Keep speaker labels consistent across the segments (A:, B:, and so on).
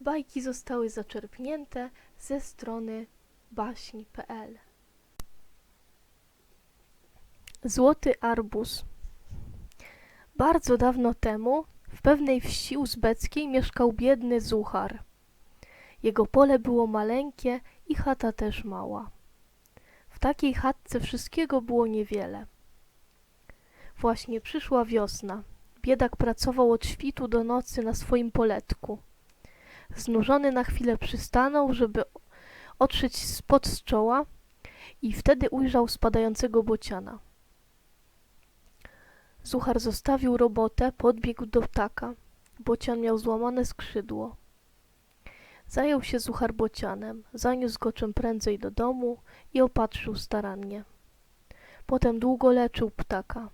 A: Bajki zostały zaczerpnięte ze strony baśni.pl. Złoty arbuz. Bardzo dawno temu w pewnej wsi uzbeckiej mieszkał biedny zuchar. Jego pole było maleńkie i chata też mała. W takiej chatce wszystkiego było niewiele. Właśnie przyszła wiosna. Biedak pracował od świtu do nocy na swoim poletku. Znużony na chwilę przystanął, żeby otrzeć spod z czoła i wtedy ujrzał spadającego bociana. Zuchar zostawił robotę, podbiegł do ptaka. Bocian miał złamane skrzydło. Zajął się Zuchar bocianem, zaniósł go czym prędzej do domu i opatrzył starannie. Potem długo leczył ptaka.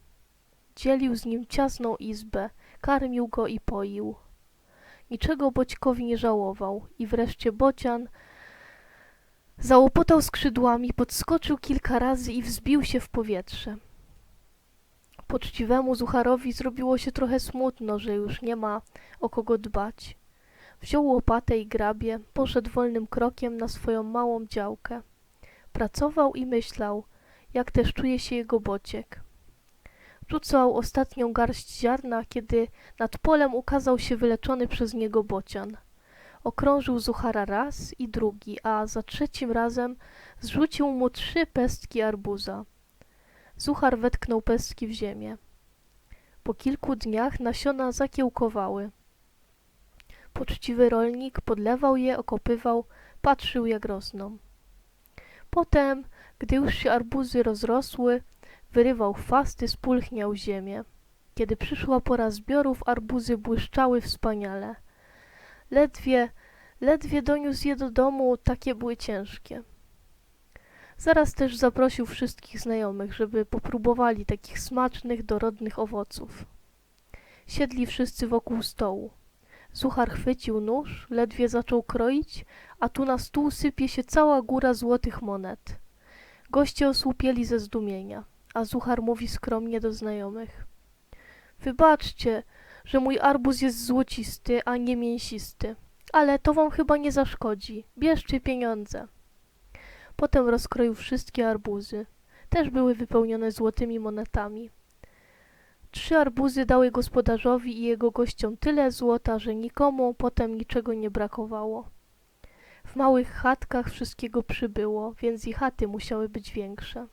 A: Dzielił z nim ciasną izbę, karmił go i poił. Niczego Boćkowi nie żałował i wreszcie bocian załopotał skrzydłami, podskoczył kilka razy i wzbił się w powietrze. Poczciwemu Zucharowi zrobiło się trochę smutno, że już nie ma o kogo dbać. Wziął łopatę i grabie, poszedł wolnym krokiem na swoją małą działkę. Pracował i myślał, jak też czuje się jego bociek. Rzucał ostatnią garść ziarna, kiedy nad polem ukazał się wyleczony przez niego bocian. Okrążył Zuchara raz i drugi, a za trzecim razem zrzucił mu trzy pestki arbuza. Zuchar wetknął pestki w ziemię. Po kilku dniach nasiona zakiełkowały. Poczciwy rolnik podlewał je, okopywał, patrzył jak rosną. Potem, gdy już się arbuzy rozrosły, wyrywał chwasty, spulchniał ziemię. Kiedy przyszła pora zbiorów, arbuzy błyszczały wspaniale. Ledwie, ledwie doniósł je do domu, takie były ciężkie. Zaraz też zaprosił wszystkich znajomych, żeby popróbowali takich smacznych, dorodnych owoców. Siedli wszyscy wokół stołu. Zuchar chwycił nóż, ledwie zaczął kroić, a tu na stół sypie się cała góra złotych monet. Goście osłupieli ze zdumienia, a Zuchar mówi skromnie do znajomych. Wybaczcie, że mój arbuz jest złocisty, a nie mięsisty, ale to wam chyba nie zaszkodzi. Bierzcie pieniądze. Potem rozkroił wszystkie arbuzy. Też były wypełnione złotymi monetami. Trzy arbuzy dały gospodarzowi i jego gościom tyle złota, że nikomu potem niczego nie brakowało. W małych chatkach wszystkiego przybyło, więc i chaty musiały być większe.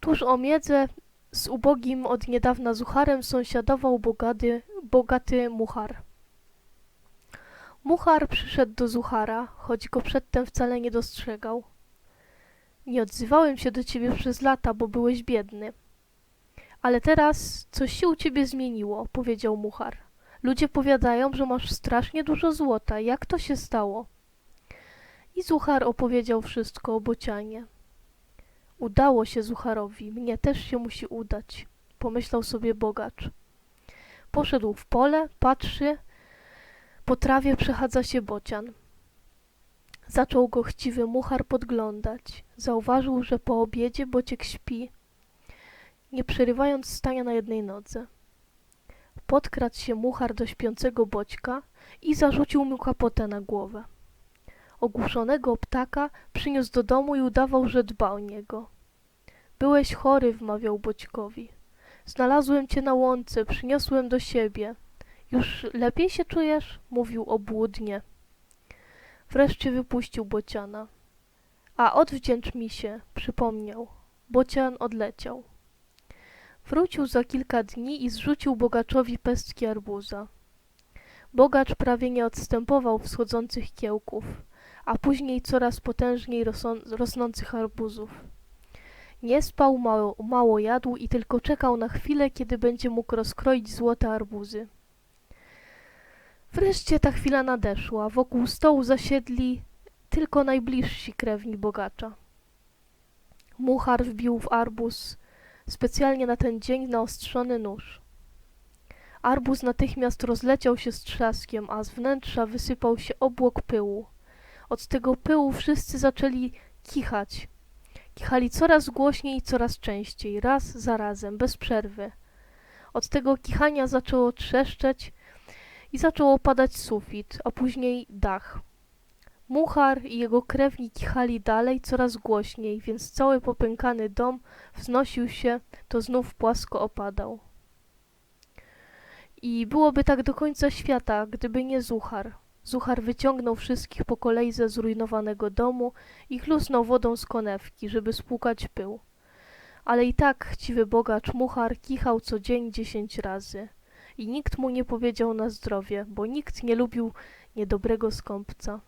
A: Tuż o miedzę z ubogim od niedawna zucharem sąsiadował bogaty, bogaty muchar. Muchar przyszedł do zuchara, choć go przedtem wcale nie dostrzegał. Nie odzywałem się do ciebie przez lata, bo byłeś biedny. Ale teraz coś się u ciebie zmieniło, powiedział muchar. Ludzie powiadają, że masz strasznie dużo złota. Jak to się stało? I Zuchar opowiedział wszystko o bocianie. Udało się Zucharowi, mnie też się musi udać, pomyślał sobie bogacz. Poszedł w pole, patrzy, po trawie przechadza się bocian. Zaczął go chciwy muchar podglądać. Zauważył, że po obiedzie bociek śpi, nie przerywając stania na jednej nodze. Podkradł się muchar do śpiącego boćka i zarzucił mu kapotę na głowę. Ogłuszonego ptaka przyniósł do domu i udawał, że dba o niego. Byłeś chory, wmawiał boćkowi. Znalazłem cię na łące, przyniosłem do siebie. Już lepiej się czujesz? mówił obłudnie. Wreszcie wypuścił bociana. A odwdzięcz mi się, przypomniał. Bocian odleciał. Wrócił za kilka dni i zrzucił bogaczowi pestki arbuza. Bogacz prawie nie odstępował wschodzących kiełków, a później coraz potężniej rosnących arbuzów. Nie spał, mało, mało jadł i tylko czekał na chwilę, kiedy będzie mógł rozkroić złote arbuzy. Wreszcie ta chwila nadeszła. Wokół stołu zasiedli tylko najbliżsi krewni bogacza. Muchar wbił w arbuz specjalnie na ten dzień naostrzony nóż. Arbuz natychmiast rozleciał się z trzaskiem, a z wnętrza wysypał się obłok pyłu. Od tego pyłu wszyscy zaczęli kichać. Kichali coraz głośniej i coraz częściej, raz za razem, bez przerwy. Od tego kichania zaczęło trzeszczeć i zaczął opadać sufit, a później dach. Muchar i jego krewni kichali dalej coraz głośniej, więc cały popękany dom wznosił się, to znów płasko opadał. I byłoby tak do końca świata, gdyby nie Zuchar. Zuchar wyciągnął wszystkich po kolei ze zrujnowanego domu i chlusnął wodą z konewki, żeby spłukać pył. Ale i tak chciwy bogacz Muchar kichał co dzień dziesięć razy. I nikt mu nie powiedział na zdrowie, bo nikt nie lubił niedobrego skąpca.